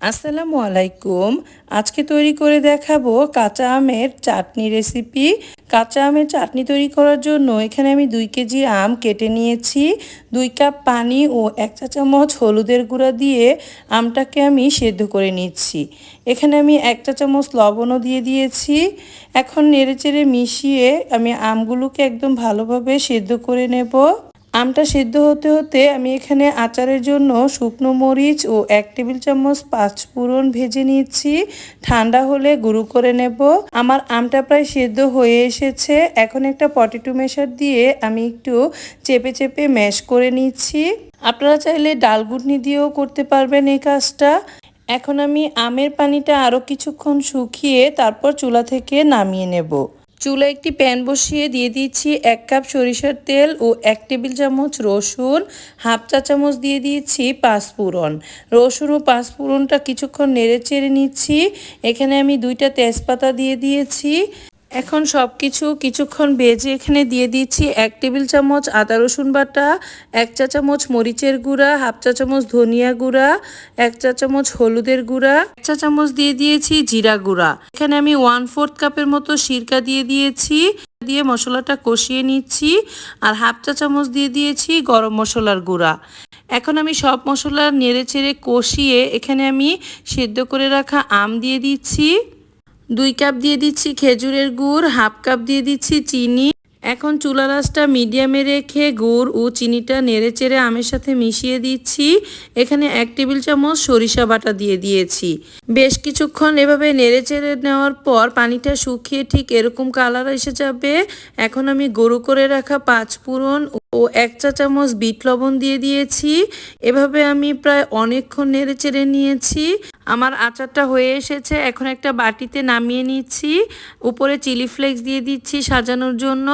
আসসালামু আলাইকুম। আজকে তৈরি করে দেখাবো কাঁচা আমের চাটনি রেসিপি। কাঁচা আমের চাটনি তৈরি করার জন্য এখানে আমি দুই কেজি আম কেটে নিয়েছি। দুই কাপ পানি ও এক চা চামচ হলুদের গুঁড়া দিয়ে আমটাকে আমি সেদ্ধ করে নিচ্ছি। এখানে আমি এক চা চামচ লবণও দিয়ে দিয়েছি। এখন নেড়েচেড়ে মিশিয়ে আমি আমগুলোকে একদম ভালোভাবে সেদ্ধ করে নেব। আমটা সিদ্ধ হতে হতে আমি এখানে আচারের জন্য শুকনো মরিচ ও এক টেবিল চামচ পাঁচফোড়ন ভেজে নিচ্ছি ঠান্ডা হলে গুঁড়ো করে নেব। আমার আমটা প্রায় সিদ্ধ হয়ে এসেছে। এখন একটা পটেটো মেশার দিয়ে আমি একটু চেপে চেপে ম্যাশ করে নিচ্ছি। আপনারা চাইলে ডাল ঘুটনি দিয়েও করতে পারবেন এই কাজটা। এখন আমি আমের পানিটা আরও কিছুক্ষণ শুকিয়ে তারপর চুলা থেকে নামিয়ে নেব। চুলা একটি প্যান বসিয়ে দিয়ে দিয়েছি এক কাপ সরিষার তেল ও এক টেবিল চামচ রসুন, হাফ চা চামচ দিয়ে দিয়েছি পাঁচফোড়ন রসুন ও পাঁচফোড়নটা কিছুক্ষণ নেড়ে চেড়ে নিচ্ছি। এখানে আমি দুইটা তেজপাতা দিয়ে দিয়েছি। এখন সব কিছু কিছুক্ষণ ভেজে এখানে দিয়ে দিচ্ছি এক টেবিল চামচ আদা রসুন বাটা, এক চা চামচ মরিচের গুঁড়া, হাফ চা চামচ ধনিয়া গুঁড়া, এক চা চামচ হলুদের গুঁড়া, এক চা চামচ দিয়ে দিয়েছি জিরা গুঁড়া। এখানে আমি ওয়ান ফোর্থ কাপের মতো সিরকা দিয়ে দিয়েছি, দিয়ে মশলাটা কষিয়ে নিচ্ছি, আর হাফ চা চামচ দিয়ে দিয়েছি গরম মশলার গুঁড়া। এখন আমি সব মশলা নেড়ে চেড়ে কষিয়ে এখানে আমি সেদ্ধ করে রাখা আম দিয়ে দিচ্ছি। দুই কাপ দিয়ে দিচ্ছি খেজুরের গুড়, হাফ কাপ দিয়ে দিচ্ছি চিনি। এখন চুলা রাসটা মিডিয়ামে রেখে গুড় ও চিনিটা নেড়ে চেড়ে আমের সাথে মিশিয়ে দিচ্ছি। এখানে এক টেবিল চামচ সরিষা বাটা দিয়ে দিয়েছি। বেশ কিছুক্ষণ এভাবে নেড়ে চেড়ে নেওয়ার পর পানিটা শুকিয়ে ঠিক এরকম কালার এসে যাবে। এখন আমি গরু করে রাখা পাঁচ ফোড়ন ও এক চা চামচ বিট লবণ দিয়ে দিয়েছি। এভাবে আমি প্রায় অনেকক্ষণ নেড়ে চেড়ে নিয়েছি। আমার আচারটা হয়ে এসেছে, এখন একটা বাটিতে নামিয়ে নিচ্ছি। উপরে চিলি ফ্লেক্স দিয়ে দিচ্ছি সাজানোর জন্য।